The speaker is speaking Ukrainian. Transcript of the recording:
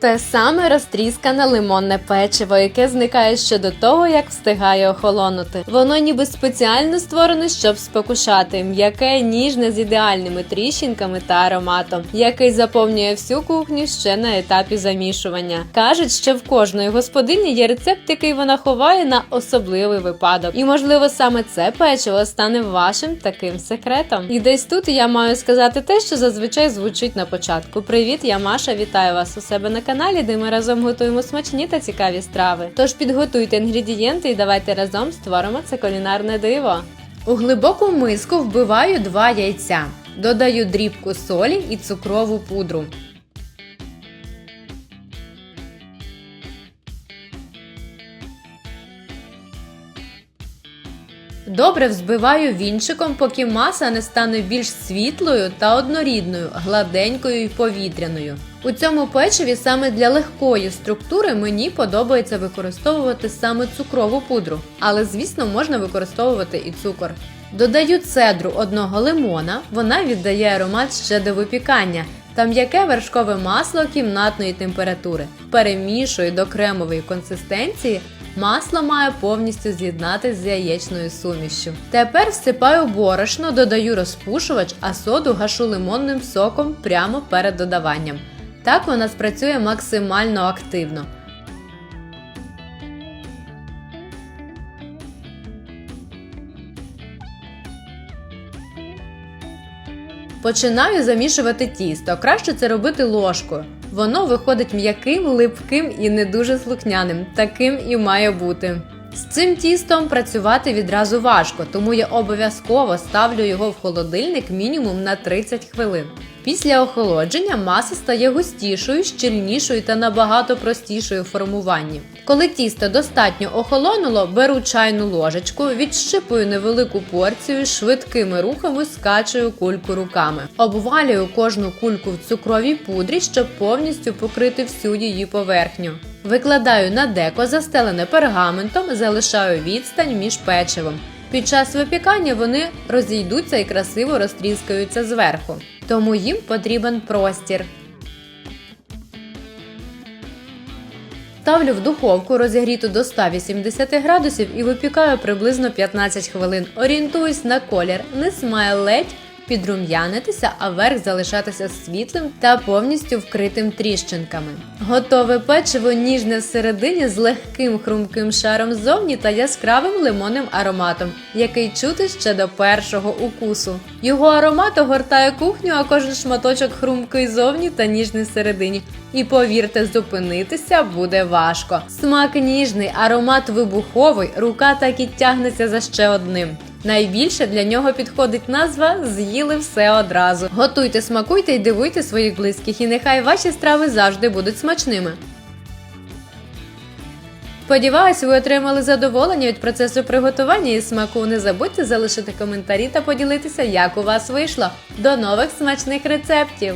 Те саме розтріскане лимонне печиво, яке зникає ще до того, як встигає охолонути. Воно ніби спеціально створене, щоб спокушати, м'яке, ніжне з ідеальними тріщинками та ароматом, який заповнює всю кухню ще на етапі замішування. Кажуть, що в кожної господині є рецепт, який вона ховає на особливий випадок. І можливо саме це печиво стане вашим таким секретом. І десь тут я маю сказати те, що зазвичай звучить на початку. Привіт, я Маша, вітаю вас у себе на каналі, де ми разом готуємо смачні та цікаві страви. Тож підготуйте інгредієнти і давайте разом створимо це кулінарне диво. У глибоку миску вбиваю два яйця. Додаю дрібку солі і цукрову пудру. Добре взбиваю вінчиком, поки маса не стане більш світлою та однорідною, гладенькою і повітряною. У цьому печиві саме для легкої структури мені подобається використовувати саме цукрову пудру, але звісно можна використовувати і цукор. Додаю цедру одного лимона, вона віддає аромат ще до випікання та м'яке вершкове масло кімнатної температури. Перемішую до кремової консистенції. Масло має повністю з'єднатися з яєчною сумішю. Тепер всипаю борошно, додаю розпушувач, а соду гашу лимонним соком прямо перед додаванням. Так вона спрацює максимально активно. Починаю замішувати тісто. Краще це робити ложкою. Воно виходить м'яким, липким і не дуже слухняним. Таким і має бути. З цим тістом працювати відразу важко, тому я обов'язково ставлю його в холодильник мінімум на 30 хвилин. Після охолодження маса стає густішою, щільнішою та набагато простішою в формуванні. Коли тісто достатньо охолонуло, беру чайну ложечку, відщипую невелику порцію, швидкими рухами скачую кульку руками. Обвалюю кожну кульку в цукровій пудрі, щоб повністю покрити всю її поверхню. Викладаю на деко, застелене пергаментом, залишаю відстань між печивом. Під час випікання вони розійдуться і красиво розтріскаються зверху, тому їм потрібен простір. Ставлю в духовку розігріту до 180 градусів і випікаю приблизно 15 хвилин. Орієнтуюсь на колір, низ має ледь підрум'янитися, а верх залишатися світлим та повністю вкритим тріщинками. Готове печиво ніжне всередині з легким хрумким шаром ззовні та яскравим лимонним ароматом, який чути ще до першого укусу. Його аромат огортає кухню, а кожен шматочок хрумкий зовні та ніжний всередині. І повірте, зупинитися буде важко. Смак ніжний, аромат вибуховий, рука так і тягнеться за ще одним. Найбільше для нього підходить назва З'їли все одразу. Готуйте, смакуйте і дивуйте своїх близьких, і нехай ваші страви завжди будуть смачними. Сподіваюсь, ви отримали задоволення від процесу приготування і смаку. Не забудьте залишити коментарі та поділитися, як у вас вийшло. До нових смачних рецептів!